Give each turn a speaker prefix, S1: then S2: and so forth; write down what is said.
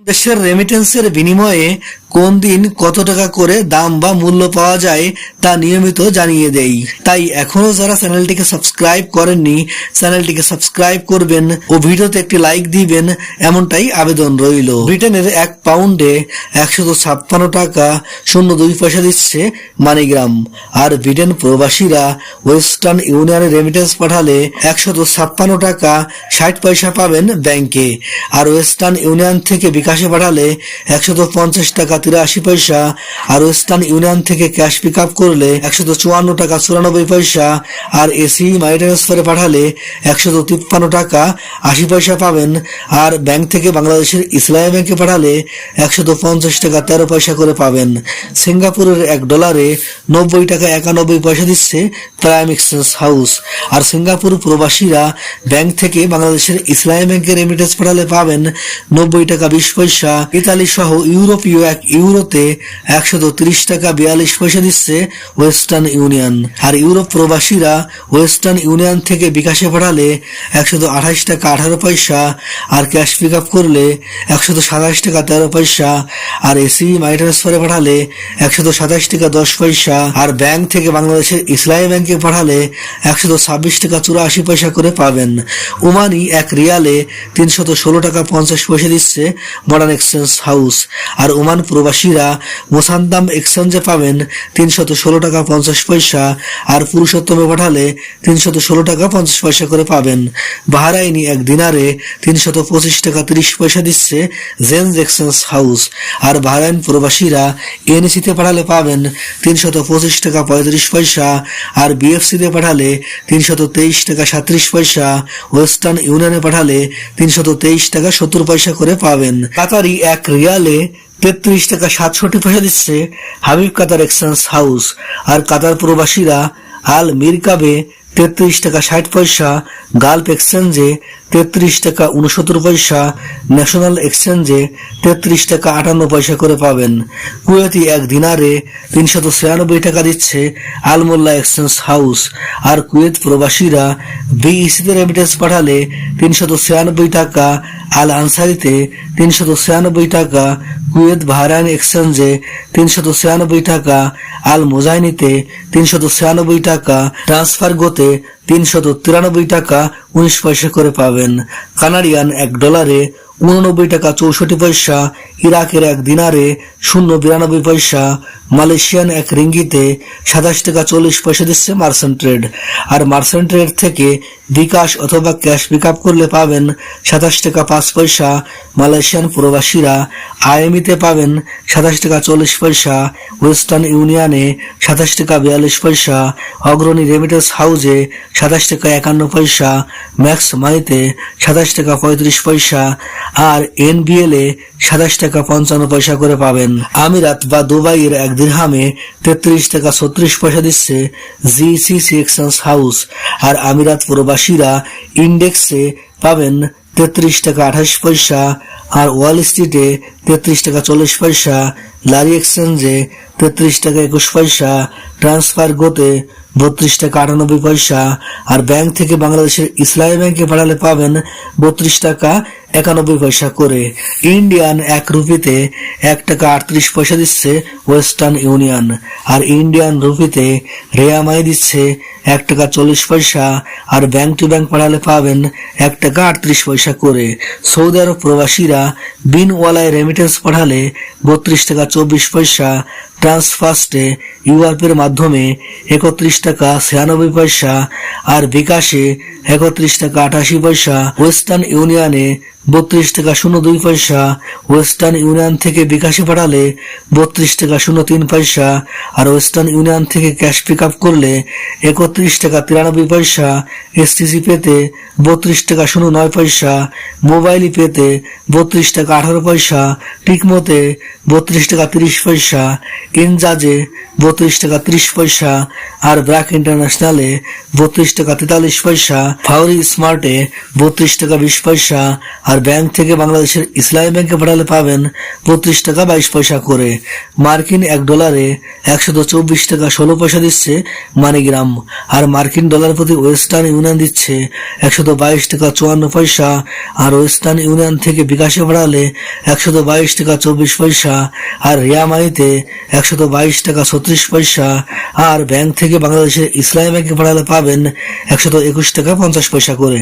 S1: দেশের রেমিটেন্সের বিনিময়ে কোন দিন কত টাকা করে দাম বা মূল্য পাওয়া যায় তা নিয়মিত জানিয়ে দেই। তাই এখনও যারা চ্যানেলটিকে সাবস্ক্রাইব করেননি, চ্যানেলটিকে সাবস্ক্রাইব করবেন ও ভিডিওতে একটি লাইক দিবেন, এমনটাই আবেদন রইল। ব্রিটেনের এক পাউন্ডে একশত ছাপ্পান্ন টাকা শূন্য দুই পয়সা দিচ্ছে মানিগ্রাম। আর ব্রিটেন প্রবাসীরা ওয়েস্টার্ন ইউনিয়নে রেমিটেন্স পাঠালে একশত ছাপ্পান্ন টাকা ষাট পয়সা পাবেন ব্যাংকে। আর ওয়েস্টার্ন ইউনিয়ন থেকে বিকাশে পাঠালে একশত পঞ্চাশ টাকা তিরাশি পয়সা আর ওয়েস্টার্ন ইউনিয়ন থেকে ক্যাশ পিক আপ করলে একশত চুয়ান্ন টাকা চুরানব্বই পয়সা আর এসি মানি ট্রান্সফারে পাঠালে একশত তিপ্পান্ন টাকা আশি পয়সা পাবেন। আর ব্যাংক থেকে বাংলাদেশের ইসলামী ব্যাংকে পাঠালে একশত পঞ্চাশ টাকা তেরো পয়সা করে পাবেন। সিঙ্গাপুরের এক ডলারে নব্বই টাকা একানব্বই পয়সা দিচ্ছে প্রাইম এক্সচেঞ্জ হাউস। আর সিঙ্গাপুর প্রবাসীরা ব্যাংক থেকে বাংলাদেশের ইসলামী ব্যাংকে রেমিটেন্স পাঠালে পাবেন নব্বই টাকা বিশ পয়সা। ইতালি সহ ইউরোপীয় এক ইউরোতে একশত তিরিশ টাকা বিয়াল্লিশ পয়সা দিচ্ছে ওয়েস্টার্ন ইউনিয়ন। আর ইউরোপ প্রবাসীরা ওয়েস্টার্ন ইউনিয়ন থেকে বিকাশে পাঠালে একশত আঠাশ টাকা আঠারো পয়সা, আর ক্যাশ পিক আপ করলে একশত সাতাশ টাকা তেরো পয়সা, আর এসি মানি ট্রান্সফারে পাঠালে একশত সাতাশ টাকা দশ পয়সা, আর ব্যাংক থেকে বাংলাদেশের ইসলামী ব্যাংকে পাঠালে একশত ছাব্বিশ টাকা চুরাশি পয়সা করে পাবেন। ওমানি এক রিয়ালে তিনশত ষোলো টাকা পঞ্চাশ পয়সা দিচ্ছে মডার্ন এক্সচেঞ্জ হাউস। আর ওমান প্রবাসীরা মোসান্দাম এক্সচেঞ্জে পাবেন তিনশত ষোলো টাকা পঞ্চাশ পয়সা আর পুরুষোত্তমে পাঠালে তিনশত ষোলো টাকা পঞ্চাশ পয়সা করে পাবেন। বাহারাইনি এক দিনারে তিনশত পঁচিশ টাকা তিরিশ পয়সা দিচ্ছে জেন্স এক্সচেঞ্জ হাউস আর বাহারাইন প্রবাসীরা এনএসিতে পাঠালে পাবেন তিনশত পঁচিশ টাকা পঁয়ত্রিশ পয়সা আর বিএফসিতে পাঠালে তিনশত তেইশ টাকা সাত্রিশ পয়সা। ওয়েস্টার্ন ইউনিয়নে পাঠালে তিনশত তেইশ টাকা সত্তর পয়সা করে পাবেন। কাতারি এক রিয়ালে তেত্রিশ টাকা সাতষট্টি পয়সা দিচ্ছে হাবিব কাতার এক্সচেঞ্জ হাউস আর কাতার প্রবাসীরা আল মিরকাবে তেত্রিশ টাকা ষাট পয়সা গালফ এক্সচেঞ্জে তেত্রিশ টাকা উনসত্তর পয়সা ন্যাশনাল এক্সচেঞ্জে তেত্রিশ টাকা আটান্ন পয়সা করে পাবেন। কুয়েতি এক দিনারে তিনশত ছিয়ানব্বই টাকা দিচ্ছে আলমোল্লা এক্সচেঞ্জ হাউস আর কুয়েত প্রবাসীরা বিইসিতে রেমিটেন্স পাঠালে তিনশত ছিয়ানব্বই টাকা, আল আনসারিতে তিনশত ছিয়ানব্বই টাকা, কুয়েত বাহরাইন এক্সচেঞ্জে তিনশত ছিয়ানব্বই টাকা, আল মোজাইনিতে তিনশত ছিয়ানব্বই টাকা ট্রান্সফার গোতে তিনশত তিরানব্বই টাকা উনিশ পয়সা করে পাবেন। কানাডিয়ান এক ডলারে উননব্বই টাকা চৌষট্টি পয়সা, ইরাকের এক দিনারে শূন্য বিরানব্বই পয়সা, মালয়েশিয়ান এক রিঙ্গিতে সাতাশ টাকা চল্লিশ পয়সা দিচ্ছে মার্সেন্ট ট্রেড। আর মার্সেন্ট ট্রেড থেকে বিকাশ অথবা ক্যাশ পিক আপ করলে পাবেন সাতাশ টাকা পাঁচ পয়সা, মালয়েশিয়ান প্রবাসীরা আইএমইতে পাবেন সাতাশ টাকা চল্লিশ পয়সা, ওয়েস্টার্ন ইউনিয়নে সাতাশ টাকা বিয়াল্লিশ পয়সা, অগ্রণী রেমিটেন্স হাউজে সাতাশ টাকা একান্ন পয়সা, ম্যাক্স মাইতে সাতাশ টাকা পঁয়ত্রিশ পয়সা আর এনবিএল এ সাতাশ টাকা পঞ্চান্ন পয়সা করে পাবেন। আমিরাত বা দুবাইয়ের এক দিরহামে তেত্রিশ টাকা ছত্রিশ পয়সা দিচ্ছে জিসিসি এক্সচেঞ্জ হাউস আর আমিরাত প্রবাসীরা ইন্ডেক্সে পাবেন তেত্রিশ টাকা আঠাশ পয়সা আর ওয়াল স্ট্রিটে তেত্রিশ টাকা চল্লিশ পয়সা। লারি এক্সচেঞ্জে তেত্রিশ টাকা একুশ পয়সা ট্রান্সফার গোতে বত্রিশ টাকা আটানব্বই পয়সা, আর ব্যাংক থেকে বাংলাদেশের ইসলামী ব্যাংকে পাঠালে পাবেন বত্রিশ টাকা একানব্বই পয়সা করে। ইন্ডিয়ান এক রুপিতে এক টাকা আটত্রিশ পয়সা দিচ্ছে ওয়েস্টার্ন ইউনিয়ন আর ইন্ডিয়ান রুপিতে রেয়ামাই দিচ্ছে এক টাকা চল্লিশ পয়সা, আর ব্যাংক টু ব্যাংক পাঠালে পাবেন এক টাকা আটত্রিশ পয়সা করে। সৌদি আরব প্রবাসীরা বিনওয়ালায় রেমিটেন্স পাঠালে বত্রিশ টাকা চব্বিশ পয়সা ট্রান্সফার্স্টে ইউআরপের মাধ্যমে একত্রিশ টাকা ছিয়ানব্বই পয়সা আর বিকাশে একত্রিশ টাকা আঠাশি পয়সা ওয়েস্টার্ন ইউনিয়নে বত্রিশ টাকা শূন্য দুই পয়সা। ওয়েস্টার্ন ইউনিয়ন থেকে বিকাশে পাঠালে বত্রিশ টাকা শূন্য তিন পয়সা। আর ওয়েস্টার্ন ইউনিয়ন থেকে ক্যাশ পিক আপ করলে একত্রিশ টাকা তিরানব্বই পয়সা। এসটিসি পেতে বত্রিশ টাকা শূন্য নয় পয়সা। মোবাইলি পেতে বত্রিশ টাকা আঠারো পয়সা। টিকমোতে বত্রিশ টাকা তিরিশ পয়সা। ইনজাজে বত্রিশ টাকা ত্রিশ পয়সা। আর ব্র্যাক ইন্টারন্যাশনালে বত্রিশ টাকা তেতাল্লিশ পয়সা। ফাউরি স্মার্টে বত্রিশ টাকা বিশ পয়সা। আর আর ব্যাংক থেকে বাংলাদেশের ইসলামী ব্যাংকে পাঠালে পাবেন বত্রিশ টাকা বাইশ পয়সা করে। মার্কিন এক ডলারে একশত চব্বিশ টাকা ষোলো পয়সা দিচ্ছে মানিগ্রাম। আর মার্কিন ডলার প্রতি ওয়েস্টার্ন ইউনিয়ন দিচ্ছে একশত বাইশ টাকা চুয়ান্ন পয়সা। আর ওয়েস্টার্ন ইউনিয়ন থেকে বিকাশে পাঠালে একশত বাইশ টাকা চব্বিশ পয়সা। আর রিয়া মানিতে একশত বাইশ টাকা ছত্রিশ পয়সা। আর ব্যাংক থেকে বাংলাদেশের ইসলামী ব্যাংকে পাঠালে পাবেন একশত একুশ টাকা পঞ্চাশ পয়সা করে।